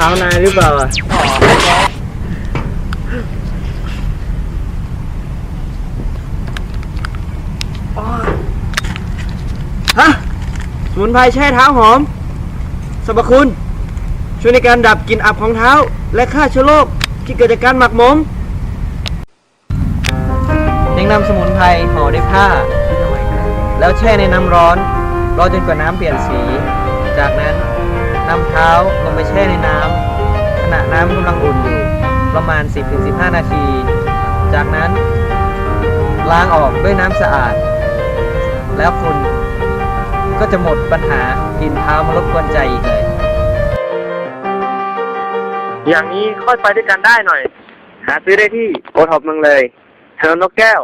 ท้านายหรือเปล่าอะฮะสมุนไพรแช่เท้าหอมสรรพคุณ ช่วยในการดับกลิ่นอับของเท้า และฆ่าเชื้อโรคที่เกิดจากการหมักหมมยังนำสมุนไพรห่อด้วยผ้า แล้วแช่ในน้ำร้อนรอจนกว่าน้ำเปลี่ยนสี จากนั้น นำเท้าลงไปแช่ในน้ำขณะน้ำกำลังอุ่นอยู่ประมาณ 10-15 นาที จากนั้นล้างออกด้วยน้ำสะอาด แล้วคุณก็จะหมดปัญหากลินเท้ามารบกวนใจอีกเลย อย่างนี้ค่อยไปด้วยกันได้หน่อย หาซื้อได้ที่โอท็อปเมืองเลยถนนนกแก้ว